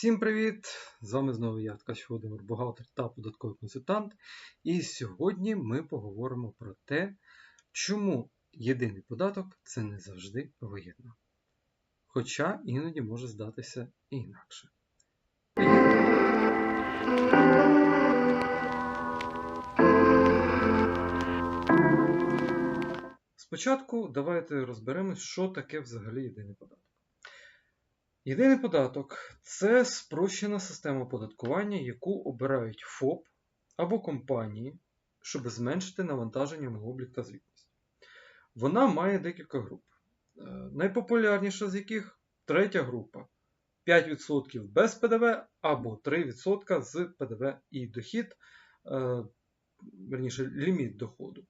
Всім привіт! З вами знову я, Ткач Володимир, бухгалтер та податковий консультант. І сьогодні ми поговоримо про те, чому єдиний податок це не завжди вигідно. Хоча іноді може здатися і інакше. Спочатку давайте розберемось, що таке взагалі єдиний податок. Єдиний податок це спрощена система оподаткування, яку обирають ФОП або компанії, щоб зменшити навантаження на облік та звітність. Вона має декілька груп. Е, Найпопулярніша з яких третя група 5% без ПДВ або 3% з ПДВ і дохід, е, верніше, ліміт доходу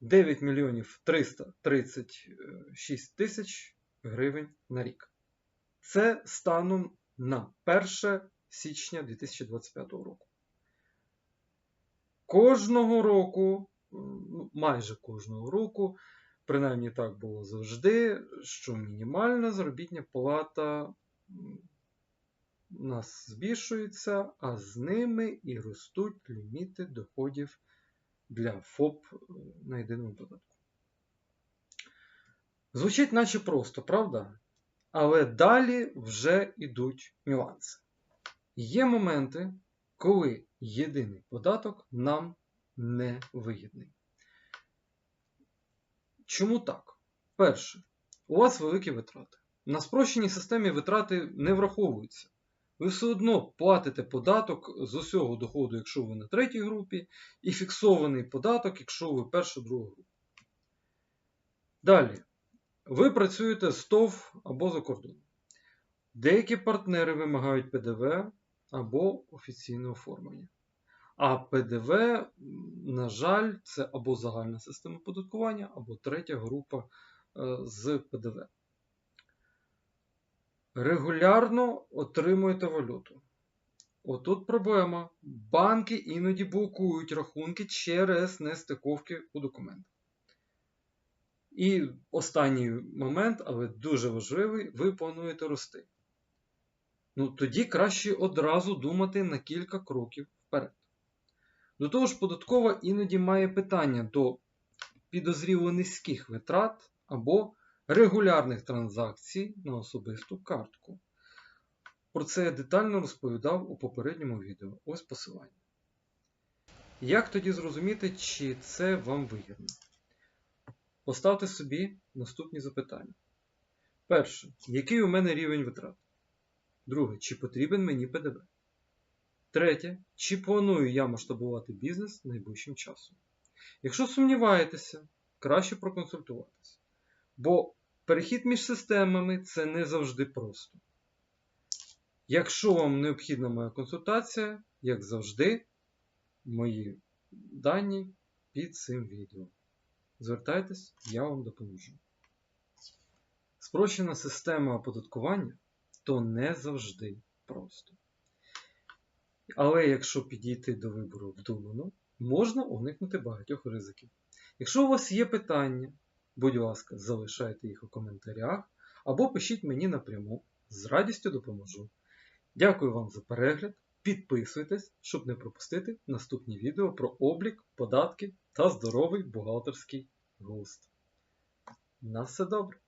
9 мільйонів 336 тисяч гривень на рік. Це станом на 1 січня 2025 року. Кожного року, ну, майже кожного року, принаймні так було завжди, що мінімальна заробітня плата у нас збільшується, а з ними і ростуть ліміти доходів для ФОП на єдиному податку. Звучить наче просто, правда? Але далі вже йдуть нюанси. Є моменти, коли єдиний податок нам не вигідний. Чому так? Перше, у вас великі витрати. На спрощеній системі витрати не враховуються. Ви все одно платите податок з усього доходу, якщо ви на третій групі, і фіксований податок, якщо ви перша друга група. Далі. Ви працюєте з ТОВ або за кордоном. Деякі партнери вимагають ПДВ або офіційне оформлення. А ПДВ, на жаль, це або загальна система податкування, або третя група з ПДВ. Регулярно отримуєте валюту. Отут проблема. Банки іноді блокують рахунки через нестиковки у документах. І останній момент, але дуже важливий, ви плануєте рости. Ну, тоді краще одразу думати на кілька кроків вперед. До того ж, податкова іноді має питання до підозріло низьких витрат або регулярних транзакцій на особисту картку. Про це я детально розповідав у попередньому відео. Ось посилання. Як тоді зрозуміти, чи це вам вигідно? Поставте собі наступні запитання. Перше, який у мене рівень витрат? Друге, чи потрібен мені ПДВ? Третє, чи планую я масштабувати бізнес найближчим часом? Якщо сумніваєтеся, краще проконсультуватися. Бо перехід між системами це не завжди просто. Якщо вам необхідна моя консультація, як завжди, мої дані під цим відео. Звертайтесь, я вам допоможу. Спрощена система оподаткування то не завжди просто. Але якщо підійти до вибору вдумано, можна уникнути багатьох ризиків. Якщо у вас є питання, будь ласка, залишайте їх у коментарях або пишіть мені напряму, з радістю допоможу. Дякую вам за перегляд. Підписуйтесь, щоб не пропустити наступні відео про облік, податки та здоровий бухгалтерський густ. На все добре!